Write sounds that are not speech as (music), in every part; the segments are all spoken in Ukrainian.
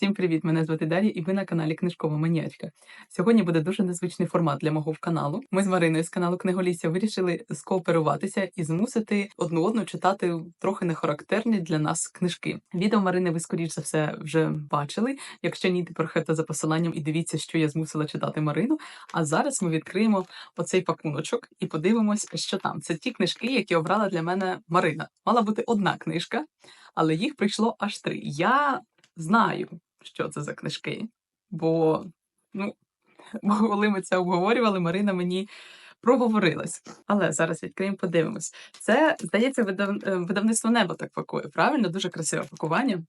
Всім привіт! Мене звати Дар'я, і ви на каналі Книжкова Маніячка. Сьогодні буде дуже незвичний формат для мого каналу. Ми з Мариною з каналу Книголісся вирішили скооперуватися і змусити одну одну читати трохи нехарактерні для нас книжки. Відео Марини ви скоріш за все вже бачили. Якщо ні, тепер хайте за посиланням і дивіться, що я змусила читати Марину. А зараз ми відкриємо оцей пакуночок і подивимось, що там. Це ті книжки, які обрала для мене Марина. Мала бути одна книжка, але їх прийшло аж три. Я знаю, що це за книжки, бо, ну, (laughs) коли ми це обговорювали, Марина мені проговорилась. Але зараз відкриємо, подивимось. Це, здається, е, видавництво небо так пакує. Правильно, дуже красиве пакування.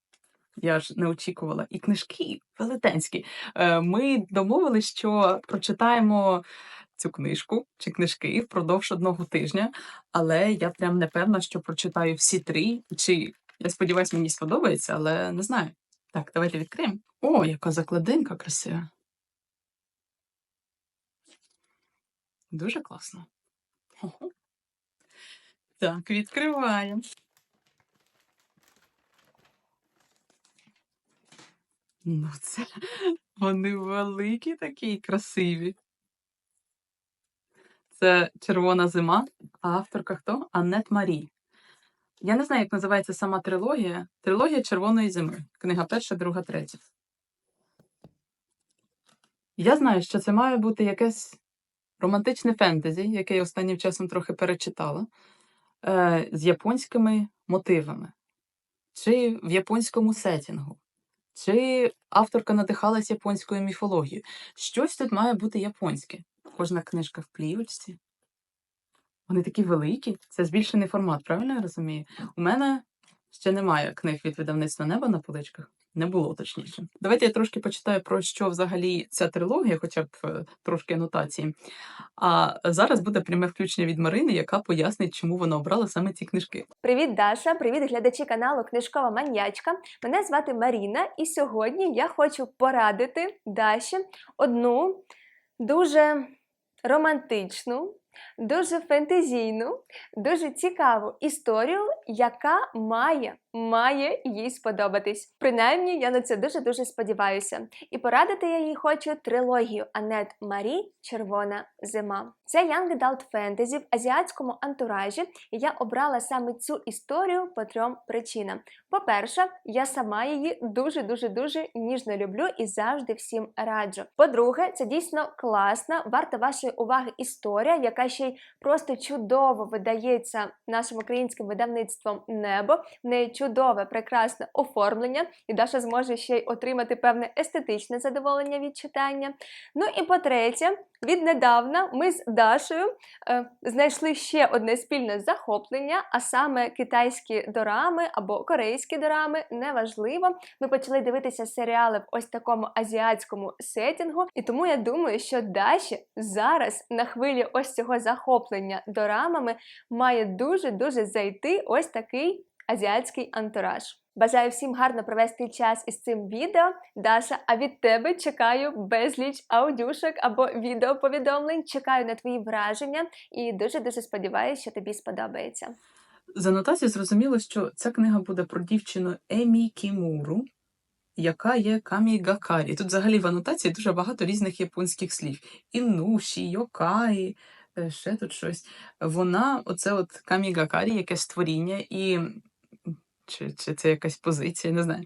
Я ж не очікувала. І книжки велетенські. Е, Ми домовились, що прочитаємо цю книжку чи книжки впродовж одного тижня, але я прям не певна, що прочитаю всі три. Чи я сподіваюся, мені сподобається, але не знаю. Так, давайте відкриємо. О, яка закладинка красива. Дуже класно. Так, відкриваємо. Ну, це (laughs) вони великі такі красиві. Це Червона зима, а авторка хто? Аннет Марі. Я не знаю, як називається сама трилогія. Трилогія Червоної зими. Книга перша, друга, третя. Я знаю, що це має бути якесь романтичне фентезі, яке я останнім часом трохи перечитала, е, з японськими мотивами, чи в японському сетінгу, чи авторка надихалась японською міфологією. Щось тут має бути японське. Кожна книжка в плівочці. Вони такі великі. Це збільшений формат, правильно я розумію? У мене ще немає книг від видавництва неба на поличках. Не було точніше. Давайте я трошки почитаю про що взагалі ця трилогія, хоча б е, трошки анотації. А зараз буде пряме включення від Марини, яка пояснить, чому вона обрала саме ці книжки. Привіт, Даша! Привіт, глядачі каналу Книжкова Маньячка. Мене звати Маріна, і сьогодні я хочу порадити Даші одну дуже романтичну, дуже фентезійну, дуже цікаву історію, яка має, має їй сподобатись. Принаймні, я на це дуже-дуже сподіваюся. І порадити я їй хочу трилогію Анет Марі Червона зима. Це Young Adult Fantasy в азіатському антуражі, і я обрала саме цю історію по трьом причинам. По-перше, я сама її дуже-дуже дуже ніжно люблю і завжди всім раджу. По-друге, це дійсно класна, варта вашої уваги історія, яка ще й просто чудово видається нашим українським видавництвом небо. В неї чудове, прекрасне оформлення, і Даша зможе ще й отримати певне естетичне задоволення від читання. Ну і по-третє, віднедавна ми з Дашою е, знайшли ще одне спільне захоплення, а саме китайські дорами або корейські дорами, неважливо. Ми почали дивитися серіали в ось такому азіатському сетінгу, і тому я думаю, що Даші зараз на хвилі ось цього захоплення дорамами має дуже-дуже зайти ось такий азіатський антураж. Бажаю всім гарно провести час із цим відео. Даша, а від тебе чекаю безліч аудюшок або відеоповідомлень. Чекаю на твої враження і дуже-дуже сподіваюся, що тобі сподобається. З анотації зрозуміло, що ця книга буде про дівчину Емі Кімуру, яка є камігакарі. Тут взагалі в анотації дуже багато різних японських слів. Інуші, йокаї, е, ще тут щось. Вона, оце от камігакарі, якесь створіння, і чи, чи це якась позиція, не знаю.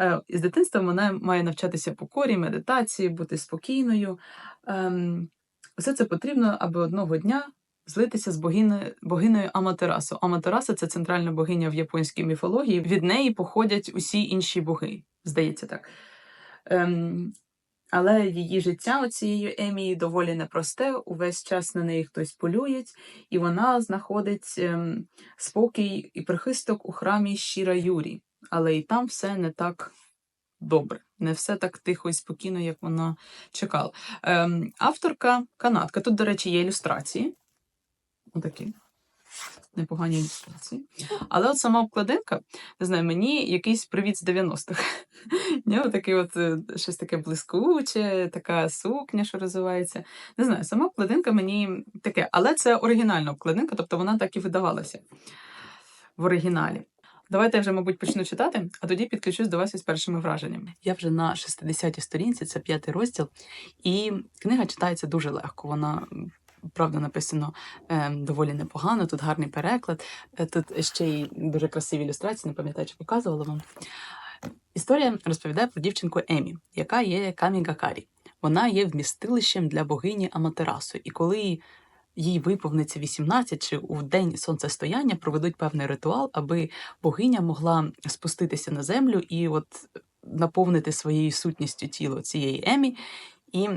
Е, З дитинства вона має навчатися покорі, медитації, бути спокійною. Ем, Все це потрібно, аби одного дня злитися з богинею, богиною Аматерасу. Аматераса це центральна богиня в японській міфології. Від неї походять усі інші боги, здається так. Ем, але її життя оцієї Емії доволі непросте. Увесь час на неї хтось полює, і вона знаходить ем, спокій і прихисток у храмі Щіра Юрі. Але і там все не так добре, не все так тихо і спокійно, як вона чекала. Ем, авторка канадка. Тут, до речі, є ілюстрації. Отакі. Непогані ілюстрації. Але от сама обкладинка, не знаю, мені якийсь привіт з 90-х. В нього такий от е, щось таке блискуче, така сукня, що розвивається. Не знаю, сама обкладинка мені таке, але це оригінальна обкладинка, тобто вона так і видавалася в оригіналі. Давайте я вже, мабуть, почну читати, а тоді підключусь до вас із першими враженнями. Я вже на 60-й сторінці, це п'ятий розділ, і книга читається дуже легко. Вона правда написано е, доволі непогано. Тут гарний переклад. Е, Тут ще й дуже красиві ілюстрації, не пам'ятаю, чи показувала вам. Історія розповідає про дівчинку Емі, яка є Камігакарі. Вона є вмістилищем для богині Аматерасу. І коли їй виповниться 18, чи у день сонцестояння проведуть певний ритуал, аби богиня могла спуститися на землю і от наповнити своєю сутністю тіло цієї Емі. І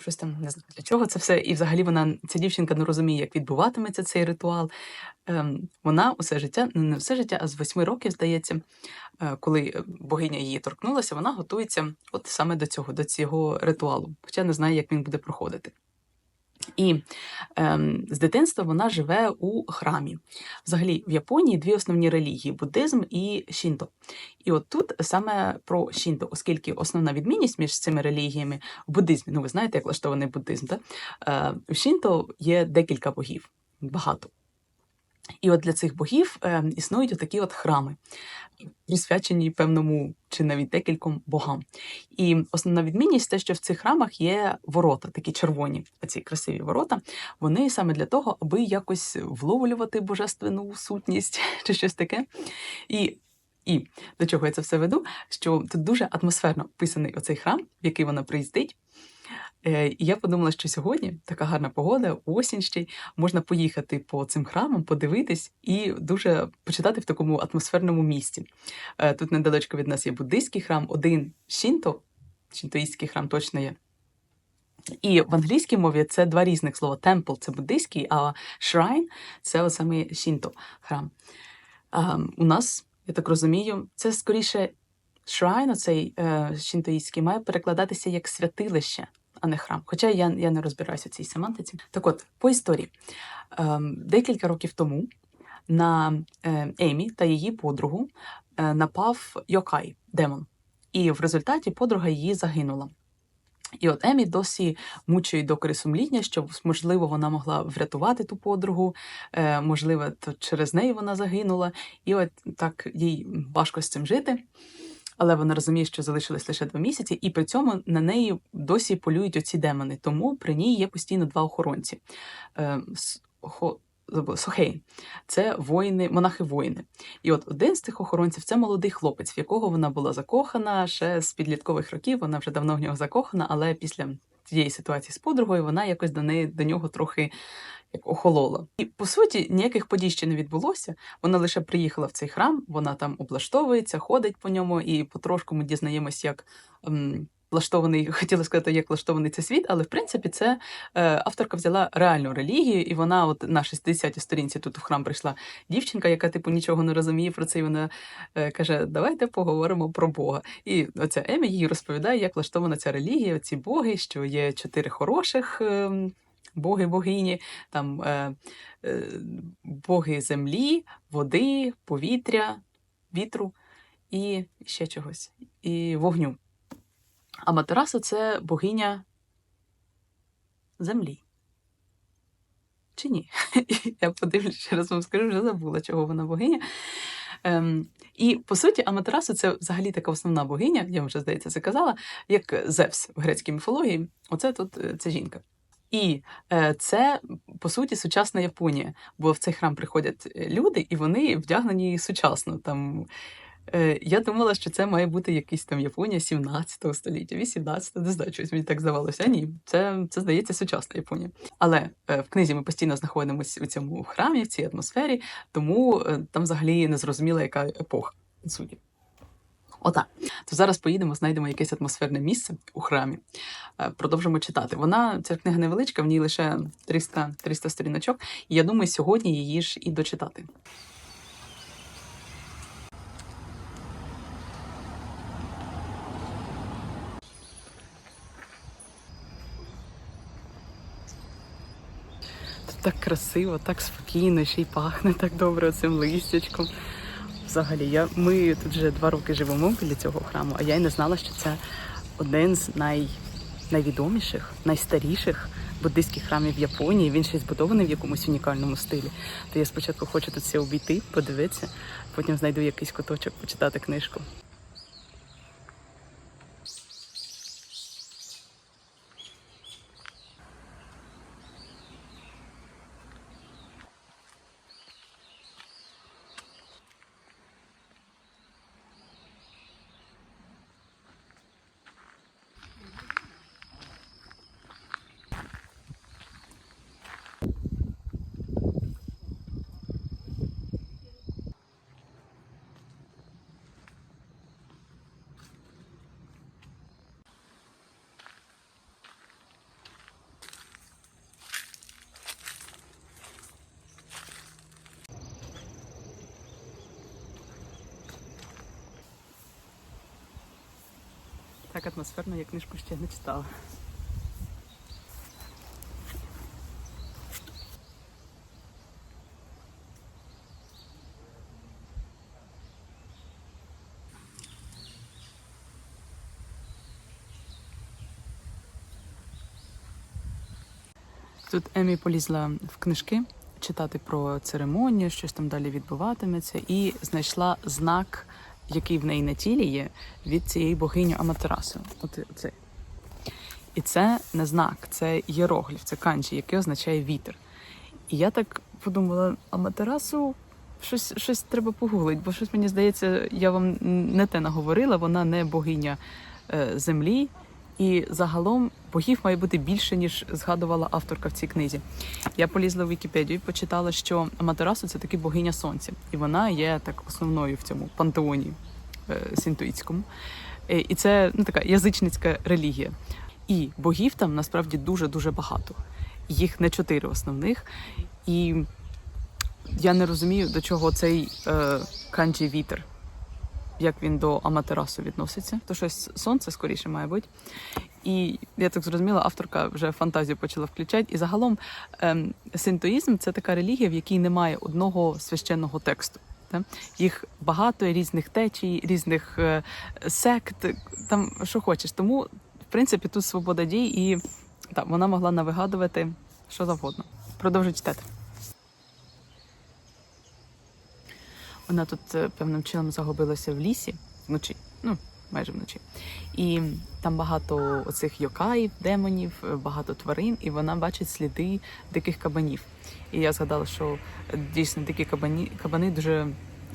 щось там не знаю для чого це все. І взагалі вона ця дівчинка не розуміє, як відбуватиметься цей ритуал. Ем, вона усе життя, ну, не все життя, а з восьми років, здається, е, коли е, богиня її торкнулася, вона готується от саме до цього, до цього ритуалу, хоча не знає, як він буде проходити. І ем, з дитинства вона живе у храмі. Взагалі, в Японії дві основні релігії буддизм і шінто. І от тут саме про шінто, оскільки основна відмінність між цими релігіями в буддизмі, ну ви знаєте, як влаштований буддизм, так? Е, в шінто є декілька богів, багато. І от для цих богів е, існують такі от храми, присвячені певному чи навіть декільком богам. І основна відмінність те, що в цих храмах є ворота, такі червоні, ці красиві ворота. Вони саме для того, аби якось вловлювати божественну сутність (laughs) чи щось таке. І, і до чого я це все веду? Що тут дуже атмосферно вписаний оцей храм, в який вона приїздить. Е, І я подумала, що сьогодні така гарна погода, осінь ще й, можна поїхати по цим храмам, подивитись і дуже почитати в такому атмосферному місці. Е, Тут недалечко від нас є буддийський храм, один шінто, шінтоїстський храм точно є. І в англійській мові це два різних слова. Темпл це буддийський, а shrine – це саме шінто храм. У нас, я так розумію, це скоріше shrine, оцей е, шінтоїстський, має перекладатися як святилище, а не храм. Хоча я, я не розбираюся в цій семантиці. Так от, по історії. Ем, декілька років тому на е, Емі та її подругу е, напав Йокай, демон. І в результаті подруга її загинула. І от Емі досі мучить докори сумління, що можливо вона могла врятувати ту подругу, е, можливо, то через неї вона загинула, і от так їй важко з цим жити. Але вона розуміє, що залишилось лише два місяці, і при цьому на неї досі полюють оці демони. Тому при ній є постійно два охоронці. Е, хо- забула, це воїни, монахи-воїни. І от один з тих охоронців це молодий хлопець, в якого вона була закохана ще з підліткових років. Вона вже давно в нього закохана, але після цієї ситуації з подругою вона якось до неї до нього трохи як охолола. І по суті ніяких подій ще не відбулося. Вона лише приїхала в цей храм, вона там облаштовується, ходить по ньому, і потрошку ми дізнаємось, як. ем, Влаштований, (laughs) хотіла сказати, як влаштований цей світ, але в принципі це е, авторка взяла реальну релігію, і вона, от на 60-й сторінці, тут в храм прийшла дівчинка, яка типу нічого не розуміє про це. І вона е, каже: Давайте поговоримо про Бога. І оця Емі їй розповідає, як влаштована ця релігія, ці боги, що є чотири хороших. е, Боги, богині, там е, е, боги землі, води, повітря, вітру і ще чогось, і вогню. А Матераса це богиня землі. Чи ні? (laughs) Я подивлюсь, ще раз вам скажу, вже забула, чого вона богиня. Ем, і по суті, Аматерасу це взагалі така основна богиня, я вам вже здається це казала, як Зевс в грецькій міфології. Оце тут е, ця жінка. І е, це по суті сучасна Японія, бо в цей храм приходять е, люди, і вони вдягнені сучасно. Там е, я думала, що це має бути якийсь там Японія 17 століття, 18, не знаю, щось мені так здавалося. А ні, це, це здається сучасна Японія. Але в книзі ми постійно знаходимося у цьому храмі, в цій атмосфері, тому там взагалі не зрозуміла, яка епоха по суті. Отак. То зараз поїдемо, знайдемо якесь атмосферне місце у храмі. Е, Продовжимо читати. Вона ця книга невеличка, в ній лише 300, 300 сторіночок. І я думаю, сьогодні її ж і дочитати. Так красиво, так спокійно, ще й пахне так добре цим листячком. Взагалі, я, ми тут вже два роки живемо біля цього храму, а я й не знала, що це один з най, найвідоміших, найстаріших буддийських храмів Японії. Він ще збудований в якомусь унікальному стилі. То я спочатку хочу тут все обійти, подивитися, потім знайду якийсь куточок, почитати книжку. Так атмосферно, я книжку ще не читала. Тут Емі полізла в книжки читати про церемонію, щось там далі відбуватиметься, і знайшла знак, який в неї на тілі є, від цієї богині Аматерасу. От це. І це не знак, це єрогліф, це канджі, який означає вітер. І я так подумала, Аматерасу щось, щось треба погуглити, бо щось мені здається, я вам не те наговорила, вона не богиня е, землі. І загалом богів має бути більше, ніж згадувала авторка в цій книзі. Я полізла в Вікіпедію і почитала, що Аматерасу це таки богиня сонця, і вона є так основною в цьому пантеоні е, синтоїцькому. Е, І це ну, така язичницька релігія. І богів там насправді дуже дуже багато. Їх не чотири основних. І я не розумію, до чого цей е, канджі вітер, як він до Аматерасу відноситься. То щось сонце скоріше має бути. І я так зрозуміла, авторка вже фантазію почала включати. І загалом ем, синтоїзм це така релігія, в якій немає одного священного тексту. Та? Їх багато різних течій, різних е, сект, там що хочеш. Тому, в принципі, тут свобода дій, і так, вона могла навигадувати що завгодно. Продовжуй читати. Вона тут е, певним чином загубилася в лісі вночі, ну майже вночі. І там багато оцих йокаїв, демонів, е, багато тварин, і вона бачить сліди диких кабанів. І я згадала, що дійсно дикі кабані, кабани дуже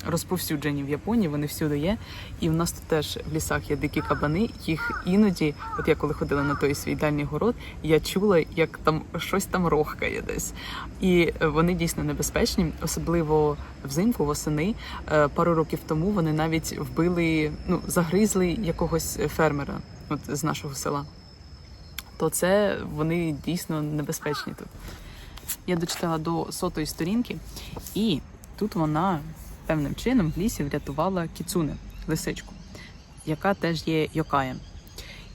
розповсюджені в Японії, вони всюди є. І в нас тут теж в лісах є дикі кабани. Їх іноді, от я коли ходила на той свій дальній город, я чула, як там щось там рохкає десь. І е, вони дійсно небезпечні, особливо взимку, восени. Е, Пару років тому вони навіть вбили, ну загризли якогось фермера от з нашого села. То це вони дійсно небезпечні тут. Я дочитала до сотої сторінки, і тут вона певним чином в лісі врятувала кіцуне, лисичку, яка теж є йокаєм.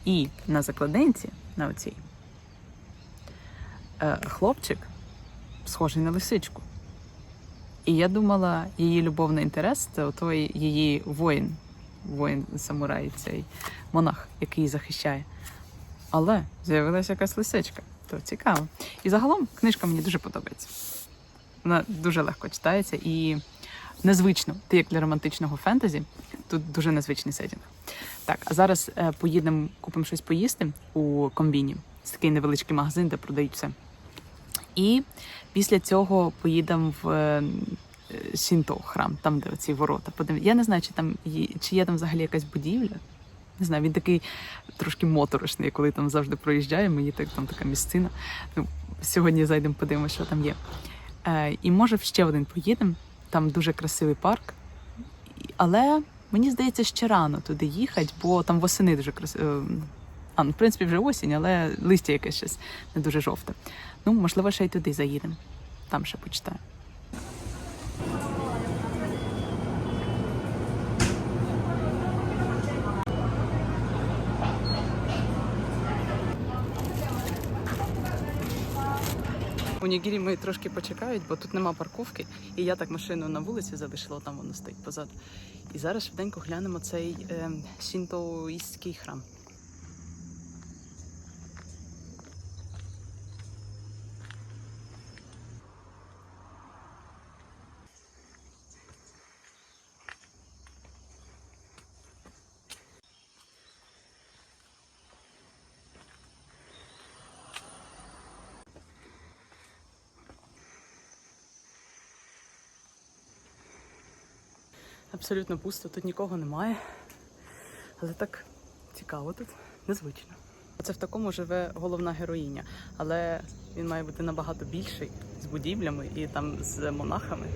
І на закладинці, на оцій, е, хлопчик схожий на лисичку. І я думала, її любовний інтерес це той її воїн, воїн самурай, цей монах, який її захищає. Але з'явилася якась лисичка. То цікаво. І загалом книжка мені дуже подобається. Вона дуже легко читається і незвично. Ти як для романтичного фентезі, тут дуже незвичний сетінг. Так, а зараз е, поїдемо, купимо щось поїсти у комбіні. Це такий невеличкий магазин, де продають все. І після цього поїдемо в е, Сінто храм, там, де ці ворота. Я не знаю, чи там є, чи є там взагалі якась будівля. Не знаю, він такий трошки моторошний, коли там завжди проїжджаємо, є так, там така місцина. Ну, сьогодні зайдемо, подивимося, що там є. Е, і може ще один поїдемо. Там дуже красивий парк. Але мені здається, ще рано туди їхати, бо там восени дуже красиво. А, ну, в принципі, вже осінь, але листя якесь щось не дуже жовте. Ну, можливо, ще й туди заїдемо. Там ще почитаю. Нігірі ми трошки почекають, бо тут нема парковки, і я так машину на вулиці залишила, там воно стоїть позаду. І зараз швиденько глянемо цей е, сінтоїстський храм. Абсолютно пусто, тут нікого немає. Але так цікаво тут, незвично. Це в такому живе головна героїня, але він має бути набагато більший з будівлями і там з монахами.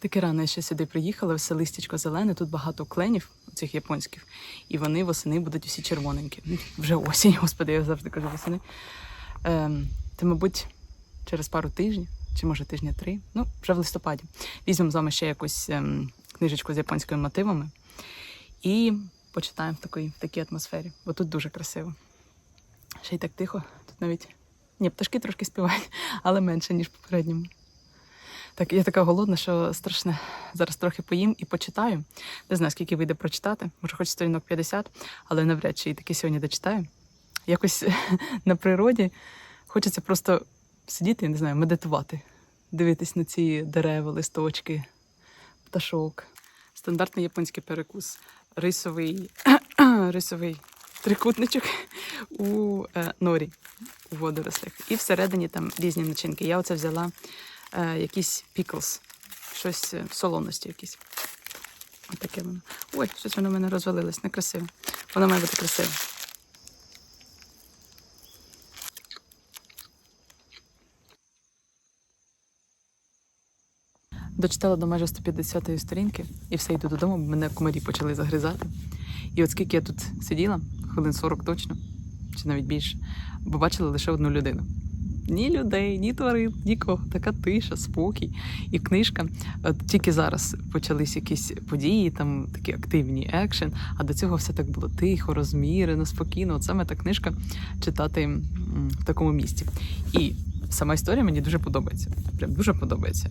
Таке рано я ще сюди приїхала, все листячко зелене, тут багато кленів, цих японських, і вони восени будуть усі червоненькі. Ну, Вже осінь, (laughs) господи, я завжди кажу восени. Ем, то, мабуть, через пару тижнів, чи може тижня три, ну, вже в листопаді, візьмемо з вами ще якусь ем, книжечку з японськими мотивами і почитаємо в такій, в такій атмосфері, бо тут дуже красиво. Ще й так тихо, тут навіть. Ні, пташки трошки співають, (laughs) але менше, ніж попередньому. Так, я така голодна, що страшне. Зараз трохи поїм і почитаю. Не знаю, скільки вийде прочитати, може, хоч сторінок 50, але навряд чи і таки сьогодні дочитаю. Якось (laughs) на природі хочеться просто сидіти, не знаю, медитувати, дивитись на ці дерева, листочки, пташок. Стандартний японський перекус. Рисовий, (clears throat) рисовий трикутничок у е, норі, у водорослях. І всередині там різні начинки. Я оце взяла е, якісь піклс, щось е, солоності якісь. Отаке воно. Ой, щось воно в мене розвалилось, некрасиво. Воно має бути красиве. Дочитала до майже 150-ї сторінки і все йду додому, бо мене комарі почали загризати. І от скільки я тут сиділа, хвилин 40 точно, чи навіть більше, бо бачила лише одну людину. Ні людей, ні тварин, нікого. Така тиша, спокій. І книжка. От тільки зараз почались якісь події, там такі активні екшен, а до цього все так було тихо, розмірено, спокійно. От саме та книжка читати в такому місці. І сама історія мені дуже подобається. Прям дуже подобається.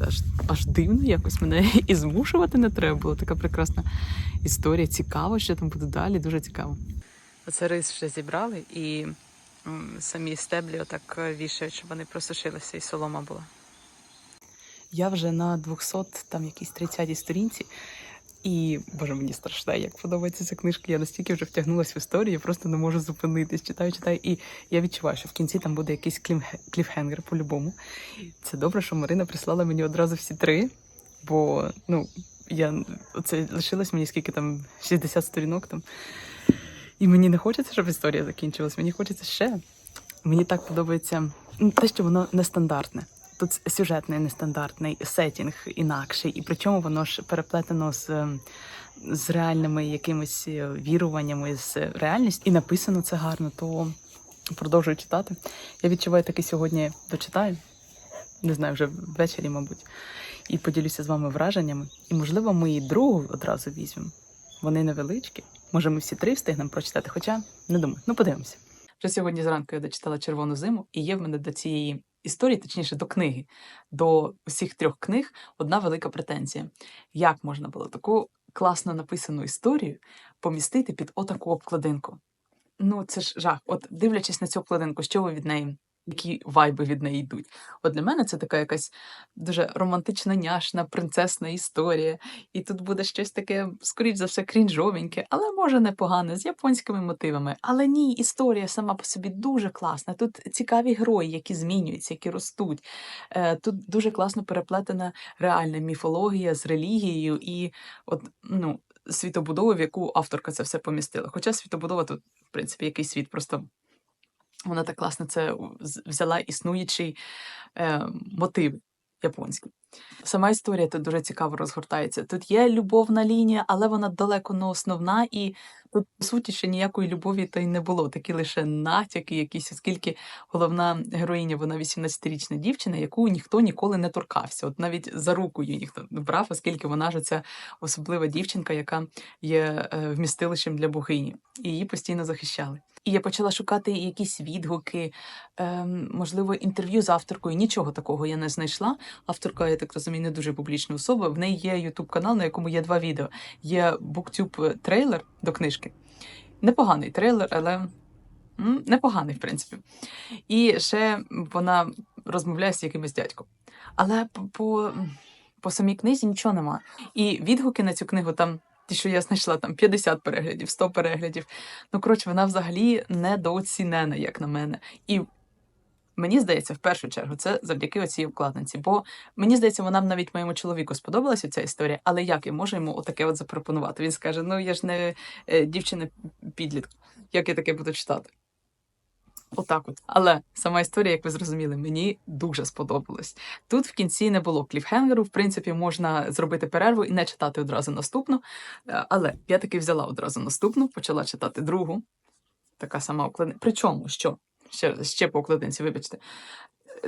Аж, аж дивно якось мене (laughs) і змушувати не треба було. Така прекрасна історія. Цікаво, що там буде далі, дуже цікаво. Оце рис вже зібрали і самі стеблі отак е, вішають, щоб вони просушилися і солома була. Я вже на 200, там якійсь 30 сторінці. І, боже, мені страшно, як подобається ця книжка. Я настільки вже втягнулася в історію, я просто не можу зупинитись. Читаю, читаю. І я відчуваю, що в кінці там буде якийсь кліфхенгер по-любому. Це добре, що Марина прислала мені одразу всі три, бо ну, я оце лишилось мені скільки там 60 сторінок там. І мені не хочеться, щоб історія закінчилась. Мені хочеться ще. Мені так подобається те, що воно нестандартне. Тут сюжетний нестандартний, сетінг інакший, і причому воно ж переплетено з, ем, з реальними якимись е, віруваннями, з реальністю. І написано це гарно, то продовжую читати. Я відчуваю таки сьогодні дочитаю. Не знаю, вже ввечері, мабуть, і поділюся з вами враженнями. І, можливо, ми і другу одразу візьмемо. Вони невеличкі. Може, ми всі три встигнемо прочитати, хоча не думаю. Ну, подивимося. Вже сьогодні зранку я дочитала червону зиму, і є в мене до цієї історії, точніше до книги, до усіх трьох книг одна велика претензія. Як можна було таку класно написану історію помістити під отаку обкладинку? Ну, це ж жах. От дивлячись на цю обкладинку, що ви від неї, які вайби від неї йдуть? От для мене це така якась дуже романтична, няшна, принцесна історія. І тут буде щось таке, скоріш за все, крінжовеньке, але може непогане, з японськими мотивами. Але ні, історія сама по собі дуже класна. Тут цікаві герої, які змінюються, які ростуть. Е, Тут дуже класно переплетена реальна міфологія з релігією і от, ну, світобудова, в яку авторка це все помістила. Хоча світобудова тут, в принципі, який світ, просто вона так класно це взяла існуючий е, мотив японський. Сама історія тут дуже цікаво розгортається. Тут є любовна лінія, але вона далеко не основна, і тут, по суті, ще ніякої любові то й не було. Такі лише натяки якісь, оскільки головна героїня, вона 18-річна дівчина, яку ніхто ніколи не торкався. От навіть за руку її ніхто не брав, оскільки вона ж ця особлива дівчинка, яка є е, вмістилищем для богині, і її постійно захищали. І я почала шукати якісь відгуки, ем, можливо, інтерв'ю з авторкою. Нічого такого я не знайшла. Авторка, я так розумію, не дуже публічна особа. В неї є youtube канал, на якому є два відео. Є BookTube трейлер до книжки. Непоганий трейлер, але непоганий, в принципі. І ще вона розмовляє з якимось дядьком. Але по, по самій книзі нічого нема. І відгуки на цю книгу там. Ті, що я знайшла там 50 переглядів, 100 переглядів. Ну, коротше, вона взагалі недооцінена, як на мене. І мені здається, в першу чергу, це завдяки оцій обкладинці. Бо мені здається, вона навіть моєму чоловіку сподобалася ця історія, але як я можу йому отаке от запропонувати? Він скаже: ну я ж не е, дівчина підлітка, як я таке буду читати? Отак от. Але сама історія, як ви зрозуміли, мені дуже сподобалась. Тут в кінці не було кліфхенгеру. В принципі, можна зробити перерву і не читати одразу наступну. Е, Але я таки взяла одразу наступну, почала читати другу. Така сама укладинка. Причому що? Ще, ще по укладинці, вибачте.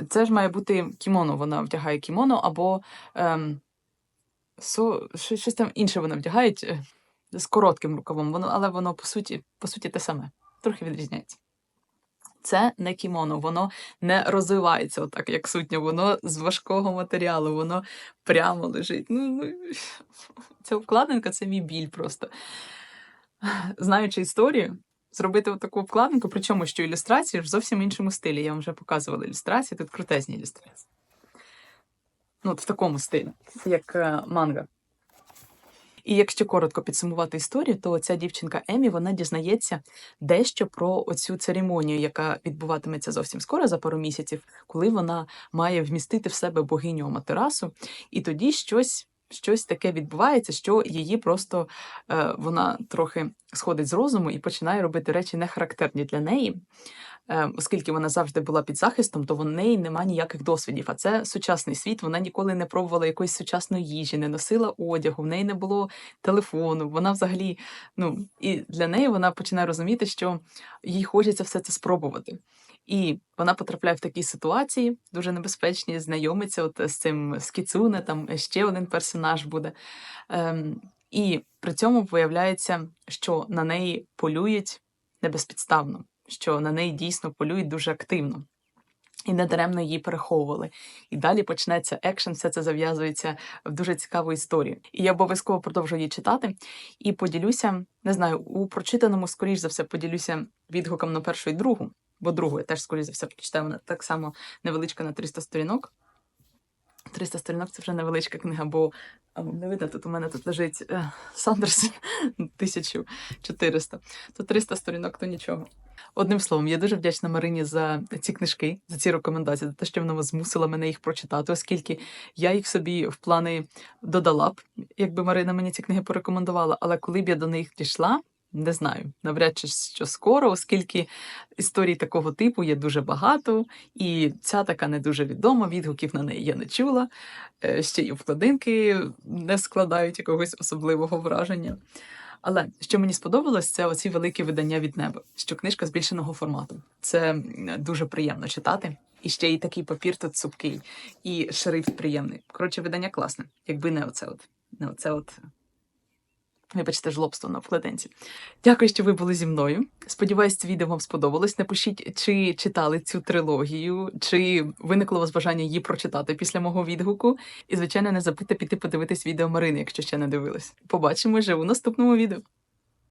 Це ж має бути кімоно. Вона вдягає кімоно, або ем, со, що- щось там інше вона вдягає е, з коротким рукавом, воно, але воно по суті, по суті те саме, трохи відрізняється. Це не кімоно, воно не розвивається отак, як сутня, воно з важкого матеріалу, воно прямо лежить. Ну, ну, (laughs) ця обкладинка це мій біль просто. Знаючи історію, зробити таку обкладинку, причому що ілюстрації в зовсім іншому стилі. Я вам вже показувала ілюстрації, тут крутезні ілюстрації. Ну, от в такому стилі, як е, манга. І якщо коротко підсумувати історію, то ця дівчинка Емі вона дізнається дещо про оцю церемонію, яка відбуватиметься зовсім скоро за пару місяців, коли вона має вмістити в себе богиню Аматерасу, і тоді щось. Щось таке відбувається, що її просто е, вона трохи сходить з розуму і починає робити речі нехарактерні для неї. Е, оскільки вона завжди була під захистом, то в неї нема ніяких досвідів. А це сучасний світ. Вона ніколи не пробувала якоїсь сучасної їжі, не носила одягу, в неї не було телефону. Вона взагалі, ну і для неї вона починає розуміти, що їй хочеться все це спробувати. І вона потрапляє в такі ситуації, дуже небезпечні, знайомиться от з цим скіцуне, там ще один персонаж буде. Ем, і при цьому виявляється, що на неї полюють не безпідставно, що на неї дійсно полюють дуже активно. І недаремно її переховували. І далі почнеться екшен, все це зав'язується в дуже цікаву історію. І я обов'язково продовжу її читати і поділюся, не знаю, у прочитаному, скоріш за все, поділюся відгуком на першу і другу, бо другу я теж, скоріш за все, прочитаю. Вона так само невеличка на 300 сторінок. 300 сторінок це вже невеличка книга, бо не видно, тут у мене тут лежить е, Сандерс (laughs) 1400. То 300 сторінок, то нічого. Одним словом, я дуже вдячна Марині за ці книжки, за ці рекомендації, за те, що вона змусила мене їх прочитати, оскільки я їх собі в плани додала б, якби Марина мені ці книги порекомендувала. Але коли б я до них дійшла, не знаю, навряд чи що скоро, оскільки історій такого типу є дуже багато, і ця така не дуже відома, відгуків на неї я не чула. Е, Ще й вкладинки не складають якогось особливого враження. Але що мені сподобалось, це оці великі видання від неба, що книжка збільшеного формату. Це дуже приємно читати. І ще й такий папір тут цупкий, і шрифт приємний. Коротше, видання класне, якби не оце от. Не оце от. Вибачте, жлобство на вкладинці. Дякую, що ви були зі мною. Сподіваюсь, це відео вам сподобалось. Напишіть, чи читали цю трилогію, чи виникло у вас бажання її прочитати після мого відгуку. І, звичайно, не забудьте піти подивитись відео Марини, якщо ще не дивились. Побачимо вже у наступному відео.